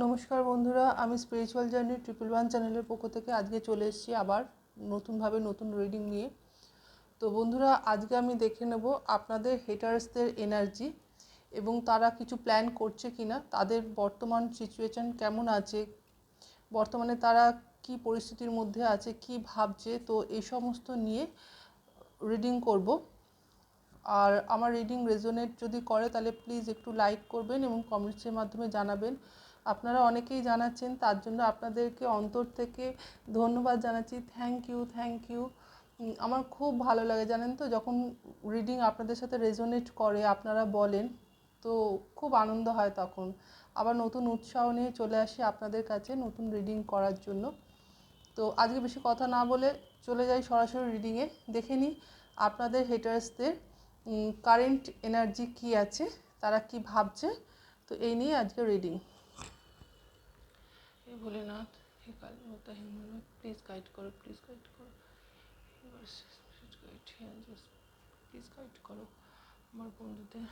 নমস্কার বন্ধুরা, আমি স্পিরিচুয়াল জার্নি ট্রিপল ওয়ান চ্যানেলের পক্ষ থেকে আজকে চলে এসেছি আবার নতুনভাবে নতুন রিডিং নিয়ে। তো বন্ধুরা, আজকে আমি দেখে নেব আপনাদের হেটার্সদের এনার্জি এবং তারা কিছু প্ল্যান করছে কি না তাদের বর্তমান সিচুয়েশান কেমন আছে, বর্তমানে তারা কি পরিস্থিতির মধ্যে আছে, কি ভাবছে, তো এই সমস্ত নিয়ে রিডিং করব। আর আমার রিডিং রেজোনেট যদি করে, তাহলে প্লিজ একটু লাইক করবেন এবং কমেন্টসের মাধ্যমে জানাবেন। আপনারা অনেকেই জানাচ্ছেন, তার জন্য আপনাদেরকে অন্তর থেকে ধন্যবাদ জানাচ্ছি। থ্যাংক ইউ থ্যাংক ইউ আমার খুব ভালো লাগে, জানেন তো? যখন রিডিং আপনাদের সাথে রেজোনেট করে, আপনারা বলেন, তো খুব আনন্দ হয় তখন। আবার নতুন উৎসাহ নিয়ে চলে আসি আপনাদের কাছে নতুন রিডিং করার জন্য। তো আজকে বেশি কথা না বলে চলে যাই সরাসরি রিডিংয়ে দেখে নিই আপনাদের হেটার্সদের কারেন্ট এনার্জি কি আছে, তারা কি ভাবছে। তো এই নিয়ে আজকে রিডিং হে ভোলেনাথ, হে কালী মাতা হে মনোনাথ প্লিজ গাইড করো প্লিজ গাইড করো। প্লিজ গাইড করো আমার বন্ধুদের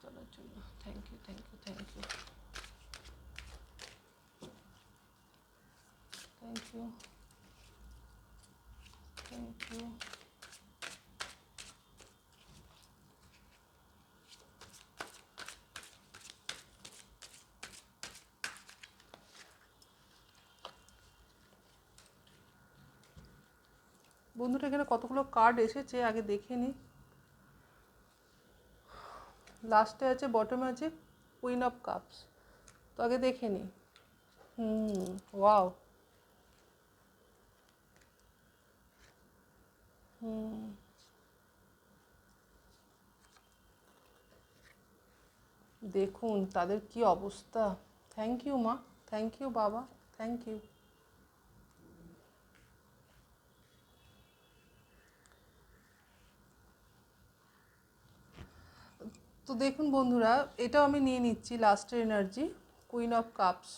চলার জন্য। Thank you thank you thank you thank you thank you বন্ধুরা এখানে কতগুলো কার্ড এসেছে আগে দেখে নিই লাস্টে আছে বটমে আছে কুইন অফ কাপস তো আগে দেখে নিই হুম ওয়াও হুম। দেখুন তাদের কি অবস্থা। থ্যাংক ইউ মা। থ্যাংক ইউ বাবা। থ্যাংক ইউ তো দেখুন বন্ধুরা, এটাও আমি নিয়ে নিচ্ছি লাস্টের এনার্জি কুইন অফ কাপস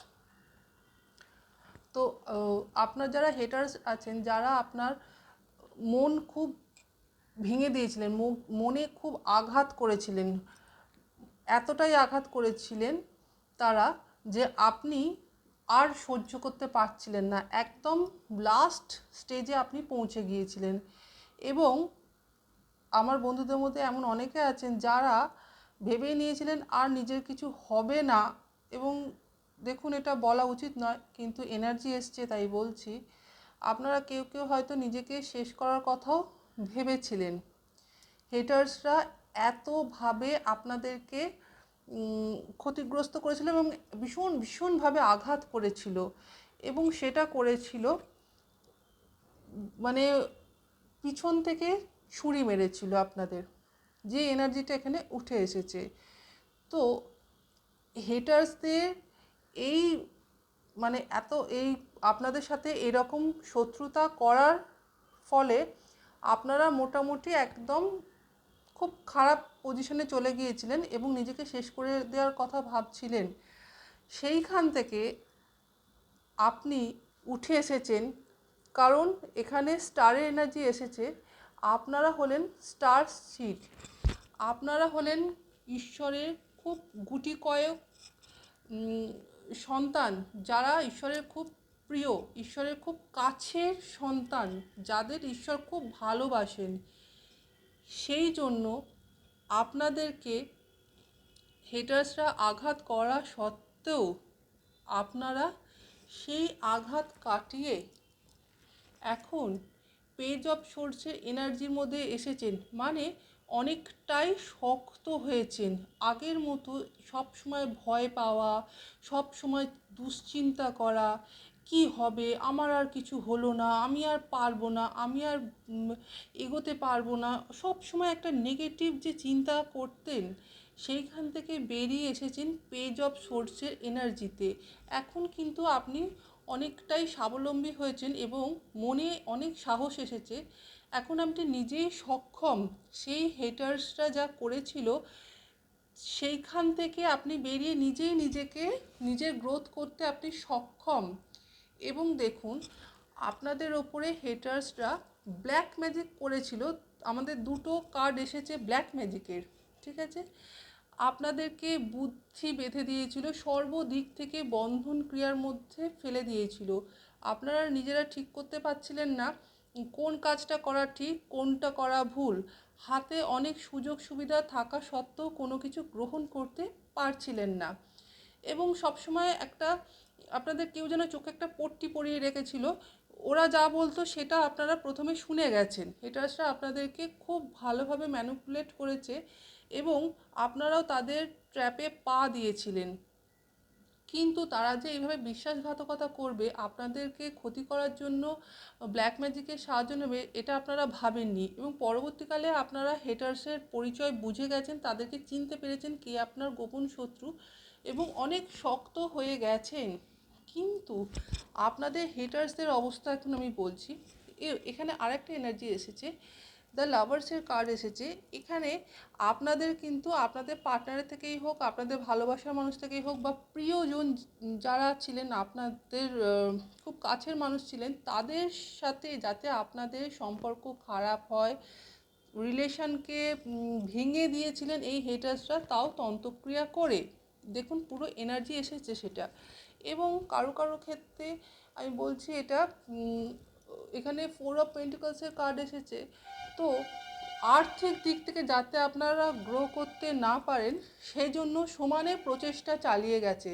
তো আপনার যারা হেটার্স আছেন, যারা আপনার মন খুব ভেঙে দিয়েছিলেন মনে খুব আঘাত করেছিলেন, এতটাই আঘাত করেছিলেন তারা যে আপনি আর সহ্য করতে পারছিলেন না। একদম লাস্ট স্টেজে আপনি পৌঁছে গিয়েছিলেন। এবং আমার বন্ধুদের মধ্যে এমন অনেকে আছেন যারা ভেবেই নিয়েছিলেন, আর নিজের কিছু হবে না। এবং দেখুন, এটা বলা উচিত নয়, কিন্তু এনার্জি এসছে, তাই বলছি। আপনারা কেউ কেউ হয়তো নিজেকে শেষ করার কথাও ভেবেছিলেন। হেটার্সরা এতভাবে আপনাদেরকে ক্ষতিগ্রস্ত করেছিল এবং ভীষণ, ভীষণভাবে আঘাত করেছিল। এবং সেটা করেছিল মানে পিছন থেকে ছুরি মেরেছিল আপনাদের। যে এনার্জিটা এখানে উঠে এসেছে। তো হেটার্সদের এই মানে এত এই আপনাদের সাথে এরকম শত্রুতা করার ফলে আপনারা মোটামুটি একদম খুব খারাপ পজিশনে চলে গিয়েছিলেন এবং নিজেকে শেষ করে দেওয়ার কথা ভাবছিলেন। সেইখান থেকে আপনি উঠে এসেছেন। কারণ এখানে স্টারের এনার্জি এসেছে। আপনারা হলেন স্টার সিড আপনারা হলেন ঈশ্বরের খুব গুটি কয়েক সন্তান। যারা ঈশ্বরের খুব প্রিয়, ঈশ্বরের খুব কাছের সন্তান, যাদের ঈশ্বর খুব ভালোবাসেন। সেই জন্য আপনাদেরকে হেটার্সরা আঘাত করা সত্ত্বেও আপনারা সেই আঘাত কাটিয়ে এখন পেজ অফ সোর্সের এনার্জির মধ্যে এসেছেন। মানে অনেকটাই শক্ত হয়েছেন। আগের মতো সব সময় ভয় পাওয়া সব সময় দুশ্চিন্তা করা, কি হবে? আমার আর কিছু হলো না, আমি আর পারব না, আমি আর এগোতে পারব না। সব সময় একটা নেগেটিভ যে চিন্তা করতেন, সেইখান থেকে বেরিয়ে এসেছেন পেজ অফ সোর্সের এনার্জিতে এখন কিন্তু আপনি অনেকটাই স্বাবলম্বী হয়েছেন এবং মনে অনেক সাহস এসেছে। এখন আপনি নিজেই সক্ষম, সেই হেটার্সরা যা করেছিল, সেইখান থেকে আপনি বেরিয়ে নিজেই নিজেকে, নিজের গ্রোথ করতে আপনি সক্ষম। এবং দেখুন, আপনাদের ওপরে হেটার্সরা ব্ল্যাক ম্যাজিক করেছিল। আমাদের দুটো কার্ড এসেছে ব্ল্যাক ম্যাজিকের ঠিক আছে? আপনাদেরকে বুদ্ধি বেঁধে দিয়েছিল, সর্বদিক থেকে বন্ধন ক্রিয়ার মধ্যে ফেলে দিয়েছিল। আপনারা নিজেরা ঠিক করতে পারছিলেন না, কোন কাজটা করা ঠিক, কোনটা করা ভুল। হাতে অনেক সুযোগ সুবিধা থাকা সত্ত্বেও কোনো কিছু গ্রহণ করতে পারছিলেন না। এবং সবসময় একটা, আপনাদের কেউ যেন চোখে একটা পট্টি পরিয়ে রেখেছিল, ওরা যা বলতো সেটা আপনারা প্রথমে শুনে গেছেন। হেটার্সরা আপনাদেরকে খুব ভালোভাবে ম্যানুপুলেট করেছে। এবং আপনারাও তাদের ট্র্যাপে পা দিয়েছিলেন। কিন্তু তারা যে এইভাবে বিশ্বাসঘাতকতা করবে, আপনাদেরকে ক্ষতি করার জন্য ব্ল্যাক ম্যাজিকের সাহায্য নেবে, এটা আপনারা ভাবেননি। এবং পরবর্তীকালে আপনারা হেটার্সের পরিচয় বুঝে গেছেন, তাদেরকে চিনতে পেরেছেন কে আপনার গোপন শত্রু এবং অনেক শক্ত হয়ে গেছেন। কিন্তু আপনাদের হেটার্সদের অবস্থা এখন আমি বলছি। এখানে আরেকটা এনার্জি এসেছে দ্য লাভার্সের কার্ড এসেছে। এখানে আপনাদের কিন্তু আপনাদের পার্টনারের থেকেই হোক, আপনাদের ভালোবাসার মানুষ থেকেই হোক বা প্রিয়জন যারা ছিলেন, আপনাদের খুব কাছের মানুষ ছিলেন, তাদের সাথে যাতে আপনাদের সম্পর্ক খারাপ হয় রিলেশনকে ভেঙে দিয়েছিলেন এই হেটার্সরা তাও তন্ত্রক্রিয়া করে। দেখুন, পুরো এনার্জি এসেছে সেটা। এবং কারও কারও ক্ষেত্রে আমি বলছি এটা এখানে ফোর অফ পেন্টিকলসের কার্ড এসেছে। তো আর্থিক দিক থেকে যাতে আপনারা গ্রো করতে না পারেন সেই জন্য সমানে প্রচেষ্টা চালিয়ে গেছে।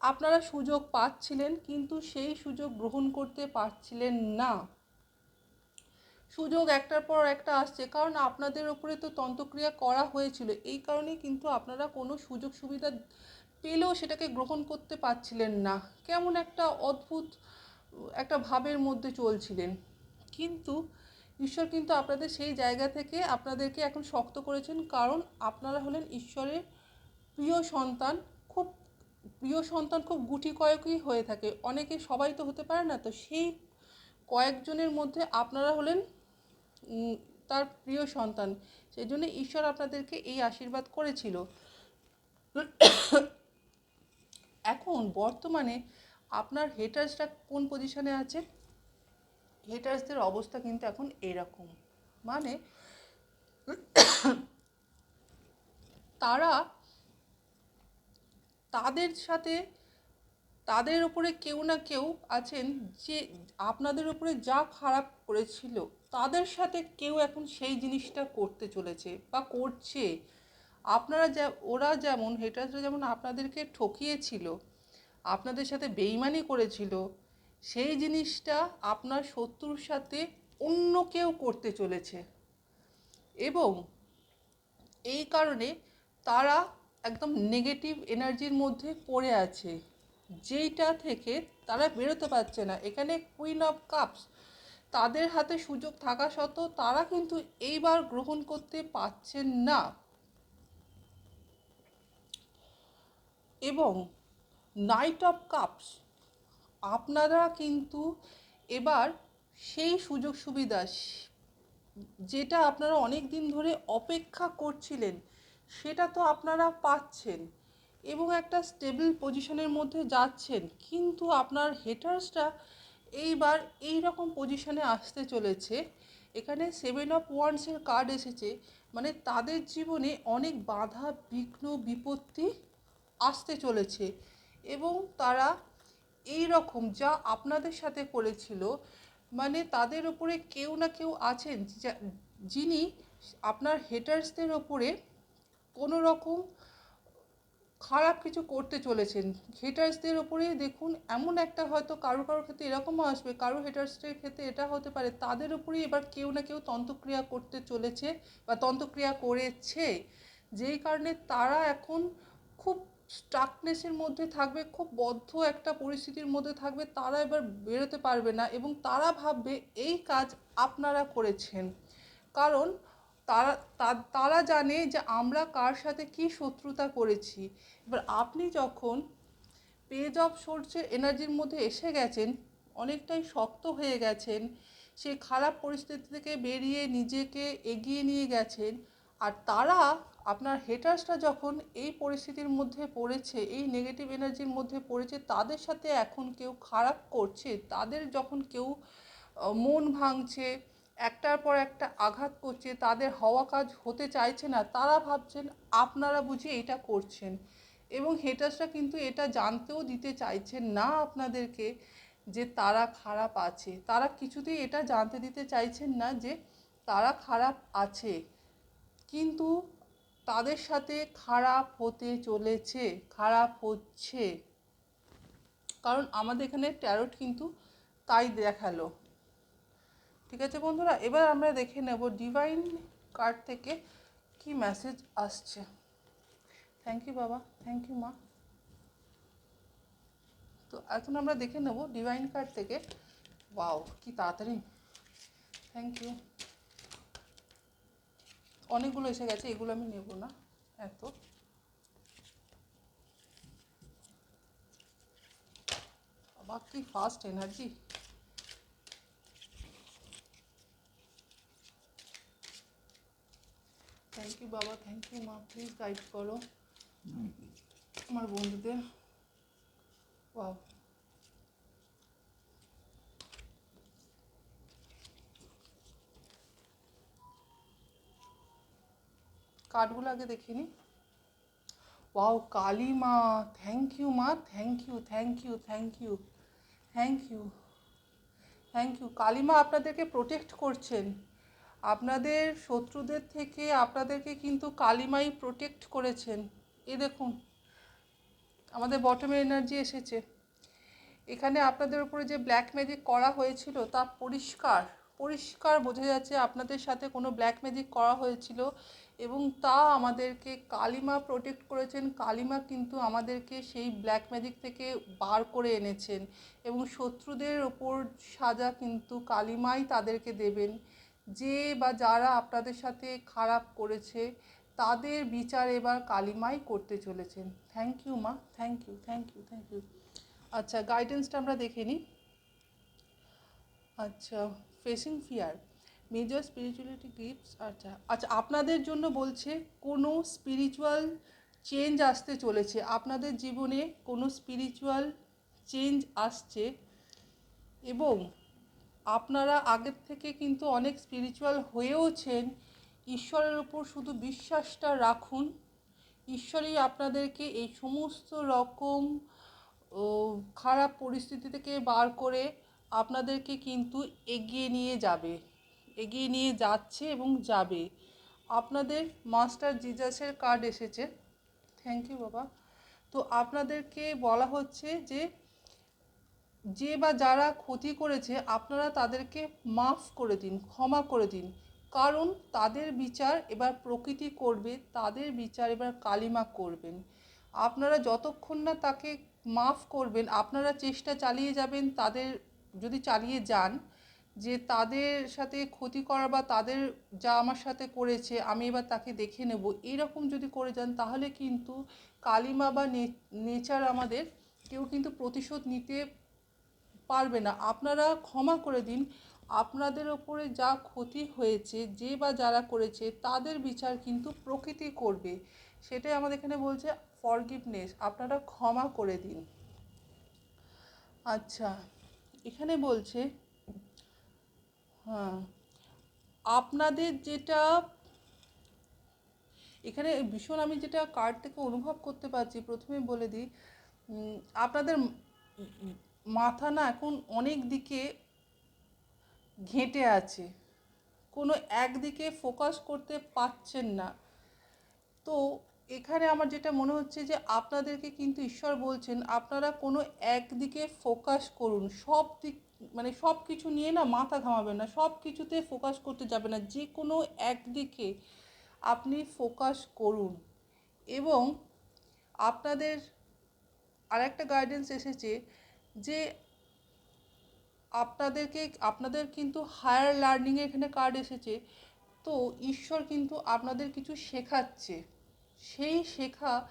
আপনারা সুযোগ পাচ্ছিলেন, কিন্তু সেই সুযোগ গ্রহণ করতে পারছিলেন না। সুযোগ একটার পর একটা আসছে, কারণ আপনাদের ওপরে তো তন্ত্রক্রিয়া করা হয়েছিল। এই কারণেই কিন্তু আপনারা কোনো সুযোগ সুবিধা পেলেও সেটাকে গ্রহণ করতে পারছিলেন না। কেমন একটা অদ্ভুত, একটা ভাবের মধ্যে চলছিলেন। কিন্তু ঈশ্বর কিন্তু আপনাদের সেই জায়গা থেকে আপনাদেরকে এখন শক্ত করেছেন। কারণ আপনারা হলেন ঈশ্বরের প্রিয় সন্তান। খুব প্রিয় সন্তান খুব গুটি কয়েকই হয়ে থাকে। অনেকে সবাই তো হতে পারে না। তো সেই কয়েকজনের মধ্যে আপনারা হলেন তার প্রিয় সন্তান। সেই জন্য ঈশ্বর আপনাদেরকে এই আশীর্বাদ করেছিল। এখন বর্তমানে আপনার হেটার্সরা কোন পজিশনে আছে? হেটার্সদের অবস্থা কিন্তু এখন এরকম। মানে তারা তাদের সাথে তাদের উপরে কেউ না কেউ আছেন যে আপনাদের উপরে যা খারাপ করেছিল, তাদের সাথে কেউ এখন সেই জিনিসটা করতে চলেছে বা করছে। আপনারা যা, ওরা যেমন হেটার্সরা যেমন আপনাদেরকে ঠকিয়েছিল, আপনাদের সাথে বেইমানি করেছিল সেই জিনিসটা আপনার শত্রুর সাথে অন্য কেউ করতে চলেছে। এবং এই কারণে তারা একদম নেগেটিভ এনার্জির মধ্যে পড়ে আছে। যেইটা থেকে তারা বেরোতে পারছে না। এখানে কুইন অফ কাপস তাদের হাতে সুযোগ থাকা সত্ত্বেও তারা কিন্তু এইবার গ্রহণ করতে পারছেন না। এবং নাইট অফ কাপস আপনারা কিন্তু এবার সেই সুযোগ সুবিধা যেটা আপনারা অনেক দিন ধরে অপেক্ষা করছিলেন, সেটা তো আপনারা পাচ্ছেন এবং একটা স্টেবল পজিশনের মধ্যে যাচ্ছেন। কিন্তু আপনার হেটার্সটা এইবার এই রকম পজিশনে আসতে চলেছে। এখানে সেভেন অফ ওয়ান্সের কার্ড এসেছে। মানে তাদের জীবনে অনেক বাধা, বিঘ্ন, বিপত্তি আসতে চলেছে এবং তারা এই রকম যা আপনাদের সাথে করেছিল মানে তাদের ওপরে কেউ না কেউ আছেন যিনি আপনার হেটার্সদের ওপরে কোনো রকম খারাপ কিছু করতে চলেছেন। হেটার্সদের ওপরে দেখুন, এমন একটা হয়তো কারও কারও ক্ষেত্রে এরকমও আসবে, কারও হেটার্সদের ক্ষেত্রে এটা হতে পারে, তাদের উপরেই এবার কেউ না কেউ তন্ত্রক্রিয়া করতে চলেছে বা তন্ত্রক্রিয়া করেছে, যেই কারণে তারা এখন খুব স্টাকনেসের মধ্যে থাকবে, খুব বদ্ধ একটা পরিস্থিতির মধ্যে থাকবে, তারা এবার বেরোতে পারবে না এবং তারা ভাববে এই কাজ আপনারা করেছেন। কারণ তারা তারা জানে যে আমরা কার সাথে কি শত্রুতা করেছি। এবার আপনি যখন পেজ অফ সোর্সের এনার্জির মধ্যে এসে গেছেন, অনেকটাই শক্ত হয়ে গেছেন, সে খারাপ পরিস্থিতি থেকে বেরিয়ে নিজেকে এগিয়ে নিয়ে গেছেন আর তারা আপনার হেটার্সরা যখন এই পরিস্থিতির মধ্যে পড়েছে, এই নেগেটিভ এনার্জির মধ্যে পড়েছে, তাদের সাথে এখন কেউ খারাপ করছে, তাদের যখন কেউ মন ভাঙছে, একটার পর একটা আঘাত করছে, তাদের হওয়া কাজ হতে চাইছে না, তারা ভাবছেন আপনারা বুঝি এটা করছেন। এবং হেটার্সরা কিন্তু এটা জানতেও দিতে চাইছেন না আপনাদেরকে যে তারা খারাপ আছে। তারা কিছুতেই এটা জানতে দিতে চাইছেন না যে তারা খারাপ আছে। কিন্তু তাদের সাথে খারাপ হতে চলেছে, খারাপ হচ্ছে। কারণ আমাদের এখানে ট্যারোট কিন্তু তাই দেখাল। ঠিক আছে বন্ধুরা, এবার আমরা দেখে নেব ডিভাইন কার্ড থেকে কি মেসেজ আসছে। থ্যাংক ইউ বাবা থ্যাংক ইউ মা। তো এখন আমরা দেখে নেব ডিভাইন কার্ড থেকে। ওয়াও কি তাড়াতাড়ি। থ্যাংক ইউ অনেকগুলো এসে গেছে এগুলো আমি নেব না এত। বাবা কি ফাস্ট এনার্জি থ্যাংক ইউ বাবা থ্যাংক ইউ মা প্লিজ গাইড করো। আমার বন্ধুদের। ওয়াও কার্ডগুলো আগে দেখে নিই ওয়াও কালী মা থ্যাংক ইউ মা thank you thank you thank you thank you thank you কালিমা আপনাদেরকে প্রোটেক্ট করছেন। আপনাদের শত্রুদের থেকে আপনাদেরকে কিন্তু কালিমাই প্রোটেক্ট করেছেন। এ দেখুন, আমাদের বটমের এনার্জি এসেছে। এখানে আপনাদের উপরে যে ব্ল্যাক ম্যাজিক করা হয়েছিল, তা পরিষ্কার পরিষ্কার বোঝা যাচ্ছে আপনাদের সাথে কোনো ব্ল্যাক ম্যাজিক করা হয়েছিল। এবং তা আমাদেরকে কালিমা প্রোটেক্ট করেছেন। কালিমা কিন্তু আমাদেরকে সেই ব্ল্যাক ম্যাজিক থেকে বার করে এনেছেন এবং শত্রুদের ওপর সাজা কিন্তু কালিমাই তাদেরকে দেবেন। যে বা যারা আপনাদের সাথে খারাপ করেছে, তাদের বিচার এবার কালিমাই করতে চলেছেন। থ্যাংক ইউ মা। Thank you thank you thank you আচ্ছা গাইডেন্সটা আমরা দেখে নিই। আচ্ছা facing fear major spirituality gifts আচ্ছা আচ্ছা আপনাদের জন্য বলছে কোনো স্পিরিচুয়াল চেঞ্জ আসতে চলেছে। আপনাদের জীবনে কোনো স্পিরিচুয়াল চেঞ্জ আসছে এবং আপনারা আগের থেকে কিন্তু অনেক স্পিরিচুয়াল হয়েওছেন। ঈশ্বরের ওপর শুধু বিশ্বাসটা রাখুন। ঈশ্বরই আপনাদেরকে এই সমস্ত রকম খারাপ পরিস্থিতি থেকে বার করে আপনাদেরকে কিন্তু এগিয়ে নিয়ে যাবে। এগিয়ে নিয়ে যাচ্ছে এবং যাবে। আপনাদের মাস্টার জিজাসের কার্ড এসেছে। থ্যাংক ইউ বাবা। তো আপনাদেরকে বলা হচ্ছে যে যে বা যারা ক্ষতি করেছে, আপনারা তাদেরকে মাফ করে দিন, ক্ষমা করে দিন। কারণ তাদের বিচার এবার প্রকৃতি করবে, তাদের বিচার এবার কালিমা করবেন। আপনারা যতক্ষণ না তাকে মাফ করবেন, আপনারা চেষ্টা চালিয়ে যাবেন, তাদের যদি চালিয়ে যান যে তাদের সাথে ক্ষতি করা বা তাদের যা আমার সাথে করেছে, আমি এবার তাকে দেখে নেব। এরকম যদি করে যান, তাহলে কিন্তু কালিমা বা নেচার আমাদের কেউ কিন্তু প্রতিশোধ নিতে পারবে না। আপনারা ক্ষমা করে দিন। আপনাদের ওপরে যা ক্ষতি হয়েছে, যে বা যারা করেছে, তাদের বিচার কিন্তু প্রকৃতি করবে। সেটাই আমাদের এখানে বলছে ফরগিভনেস আপনারা ক্ষমা করে দিন। আচ্ছা এখানে বলছে হ্যাঁ। আপনাদের যেটা এখানে ভীষণ আমি যেটা কার্ড থেকে অনুভব করতে পারছি প্রথমে বলে দিই আপনাদের মাথা না এখন অনেক দিকে ঘেঁটে আছে। কোনো একদিকে ফোকাস করতে পারছেন না। তো এখানে আমার যেটা মনে হচ্ছে যে আপনাদেরকে কিন্তু ঈশ্বর বলছেন, আপনারা কোনো একদিকে ফোকাস করুন, সব দিক মানে সব কিছু নিয়ে না মাথা ঘামাবেন না সব কিছুতে ফোকাস করতে যাবে না যে কোনো একদিকে আপনি ফোকাস করুন। এবং আপনাদের আরেকটা গাইডেন্স এসেছে যে আপনাদেরকে, আপনাদের কিন্তু হায়ার লার্নিংয়ে এখানে কার্ড এসেছে। তো ঈশ্বর কিন্তু আপনাদের কিছু শেখাচ্ছে। সেই শেখা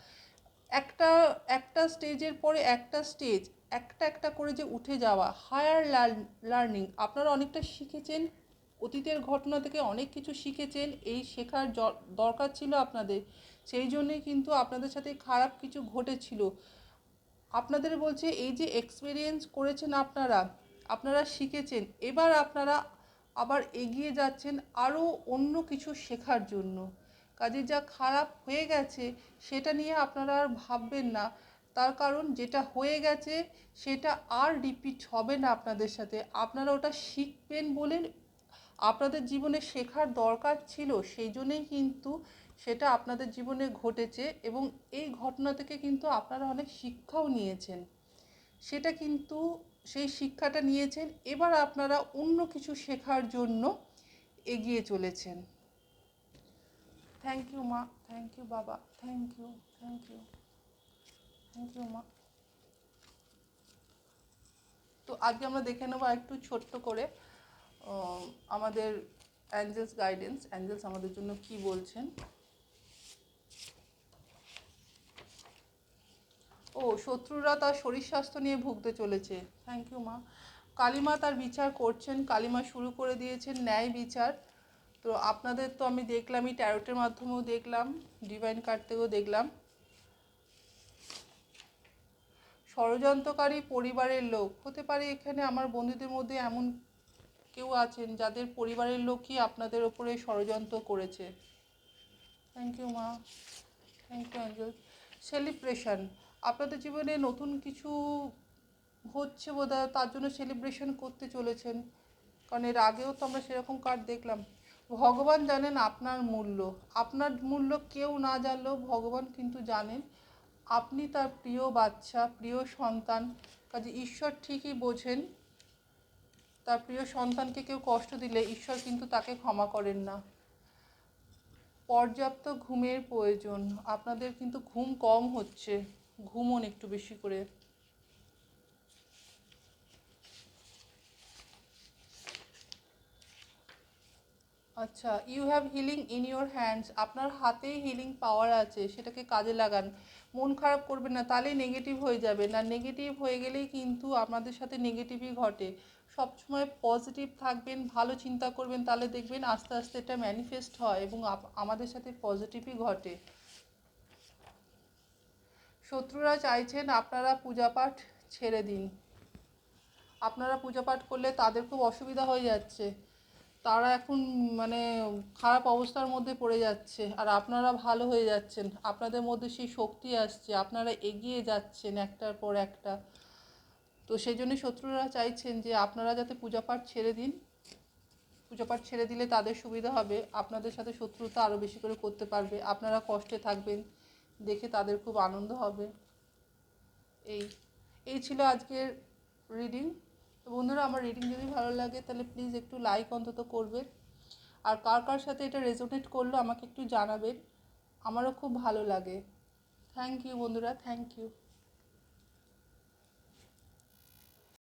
একটা একটা স্টেজের পরে একটা স্টেজ একটা একটা করে যে উঠে যাওয়া হায়ার লার্নিং আপনারা অনেকটা শিখেছেন, অতীতের ঘটনা থেকে অনেক কিছু শিখেছেন, এই শেখার দরকার ছিল আপনাদের। সেই জন্যই কিন্তু আপনাদের সাথে খারাপ কিছু ঘটেছিল। আপনাদের বলছে, এই যে এক্সপিরিয়েন্স করেছেন আপনারা আপনারা শিখেছেন, এবার আপনারা আবার এগিয়ে যাচ্ছেন আরও অন্য কিছু শেখার জন্য। কাজে যা খারাপ হয়ে গেছে, সেটা নিয়ে আপনারা আর ভাববেন না। তার কারণ যেটা হয়ে গেছে সেটা আর রিপিট হবে না আপনাদের সাথে। আপনারা ওটা শিখবেন বলে আপনাদের জীবনে শেখার দরকার ছিল, সেই জন্যেই কিন্তু সেটা আপনাদের জীবনে ঘটেছে এবং এই ঘটনা থেকে কিন্তু আপনারা অনেক শিক্ষাও নিয়েছেন। সেটা কিন্তু সেই শিক্ষাটা নিয়েছেন, এবার আপনারা অন্য কিছু শেখার জন্য এগিয়ে চলেছেন। থ্যাংক ইউ মা। থ্যাংক ইউ বাবা। থ্যাংক ইউ থ্যাংক ইউ তো আজকে আমরা দেখে নেব একটু ছোট্ট করে আমাদের অ্যাঞ্জেলস গাইডেন্স অ্যাঞ্জেলস আমাদের জন্য কি বলছেন? ও, শত্রুরা তার শরীর স্বাস্থ্য নিয়ে ভুগতে চলেছে। থ্যাংক ইউ মা কালিমা তার বিচার করছেন, কালিমা শুরু করে দিয়েছেন ন্যায় বিচার। তো আপনাদের তো আমি দেখলামই ট্যারোটের মাধ্যমেও দেখলাম ডিভাইন কার্ড থেকেও দেখলাম। ষড়যন্ত্রকারী পরিবারের লোক। হতে পারে এখানে আমার বন্ধুদের মধ্যে এমন কেউ আছেন যাদের পরিবারের লোকই আপনাদের ওপরে ষড়যন্ত্র করেছে। থ্যাংক ইউ মা। থ্যাংক ইউ অ্যাঞ্জেল সেলিব্রেশন আপনাদের জীবনে নতুন কিছু হচ্ছে বোধহয়, তার জন্য সেলিব্রেশন করতে চলেছেন। কারণ এর আগেও তো আমরা সেরকম কার্ড দেখলাম। ভগবান জানেন আপনার মূল্য। আপনার মূল্য কেউ না জানলেও ভগবান কিন্তু জানেন আপনি তার প্রিয় বাচ্চা, প্রিয় সন্তান, কাজে ঈশ্বর ঠিকই বোঝেন। তার প্রিয় সন্তানকে কেউ কষ্ট দিলে ঈশ্বর কিন্তু তাকে ক্ষমা করেন না। পর্যাপ্ত ঘুমের প্রয়োজন। আপনাদের কিন্তু ঘুম কম হচ্ছে। ঘুমন একটু বেশি করে। আচ্ছা you have healing in your hands আপনার হাতেই হিলিং পাওয়ার আছে, সেটাকে কাজে লাগান। মন খারাপ করবেন না, তাহলেই নেগেটিভ হয়ে যাবে না নেগেটিভ হয়ে গেলেই কিন্তু আপনাদের সাথে নেগেটিভই ঘটে। সবসময় পজিটিভ থাকবেন, ভালো চিন্তা করবেন, তাহলে দেখবেন আস্তে আস্তে এটা ম্যানিফেস্ট হয় এবং আমাদের সাথে পজিটিভই ঘটে। শত্রুরা চাইছেন আপনারা পূজাপাঠ ছেড়ে দিন। আপনারা পূজাপাঠ করলে তাদের খুব অসুবিধা হয়ে যাচ্ছে। তারা এখন মানে খারাপ অবস্থার মধ্যে পড়ে যাচ্ছে। আর আপনারা ভালো হয়ে যাচ্ছেন। আপনাদের মধ্যে সেই শক্তি আসছে। আপনারা এগিয়ে যাচ্ছেন একটার পর একটা। তো সেই জন্য শত্রুরা চাইছেন যে আপনারা যাতে পূজাপাঠ ছেড়ে দিন। পূজাপাঠ ছেড়ে দিলে তাদের সুবিধা হবে। আপনাদের সাথে শত্রুতা আরও বেশি করে করতে পারবে। আপনারা কষ্টে থাকবেন। দেখে তাদের খুব আনন্দ হবে। এই এই ছিল আজকের রিডিং। তো বন্ধুরা, আমার রিডিং যদি ভালো লাগে, তাহলে প্লিজ একটু লাইক অন্তত করবেন। আর কার কার সাথে এটা রেজোনেট করল আমাকে একটু জানাবেন। আমারও খুব ভালো লাগে। থ্যাংক ইউ বন্ধুরা থ্যাংক ইউ